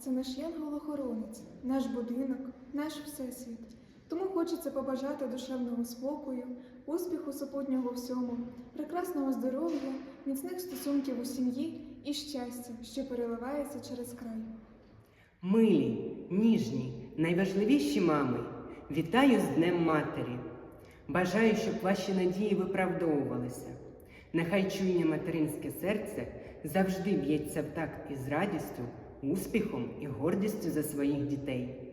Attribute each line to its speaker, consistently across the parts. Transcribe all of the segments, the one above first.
Speaker 1: це наш янгол-охоронець, наш будинок, наш всесвіт. Тому хочеться побажати душевного спокою, успіху супутнього всьому, прекрасного здоров'я, міцних стосунків у сім'ї і щастя, що переливається через край.
Speaker 2: Милі, ніжні, найважливіші мами, вітаю з Днем Матері. Бажаю, щоб ваші надії виправдовувалися. Нехай чуйне материнське серце завжди б'ється в такт із радістю, успіхом і гордістю за своїх дітей.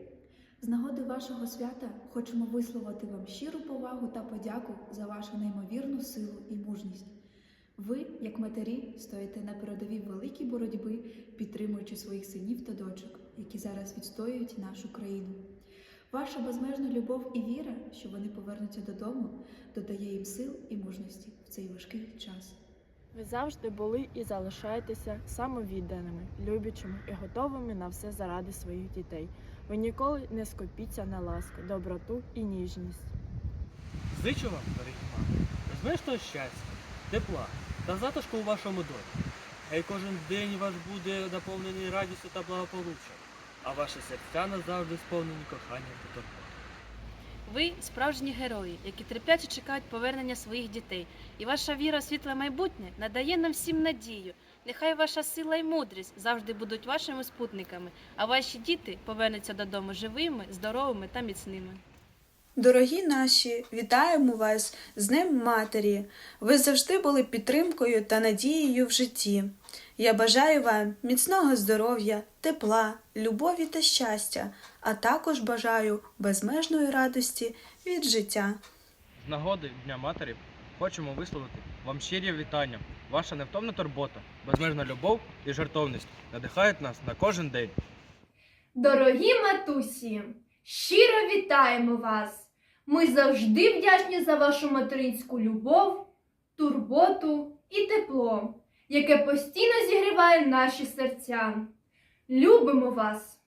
Speaker 3: З нагоди вашого свята хочемо висловити вам щиру повагу та подяку за вашу неймовірну силу і мужність. Ви, як матері, стоїте на передовій великій боротьби, підтримуючи своїх синів та дочок, які зараз відстоюють нашу країну. Ваша безмежна любов і віра, що вони повернуться додому, додає їм сил і мужності в цей важкий час.
Speaker 4: Ви завжди були і залишаєтеся самовідданими, любячими і готовими на все заради своїх дітей. Ви ніколи не скупіться на ласку, доброту і ніжність.
Speaker 5: Зичу вам, дорогі мами, безмежного щастя, тепла та затишку у вашому домі. Хай кожен день ваш буде наповнений радістю та благополуччям, а ваші серця назавжди сповнені коханням та турботою.
Speaker 6: Ви справжні герої, які терпляче чекають повернення своїх дітей. І ваша віра в світле майбутнє надає нам всім надію. Нехай ваша сила і мудрість завжди будуть вашими спутниками, а ваші діти повернуться додому живими, здоровими та міцними.
Speaker 7: Дорогі наші, вітаємо вас з Днем Матері. Ви завжди були підтримкою та надією в житті. Я бажаю вам міцного здоров'я, тепла, любові та щастя, а також бажаю безмежної радості від життя.
Speaker 5: З нагоди Дня Матері хочемо висловити вам щирі вітання. Ваша невтомна турбота, безмежна любов і жартовність надихають нас на кожен день.
Speaker 8: Дорогі матусі, щиро вітаємо вас! Ми завжди вдячні за вашу материнську любов, турботу і тепло, яке постійно зігріває наші серця. Любимо вас!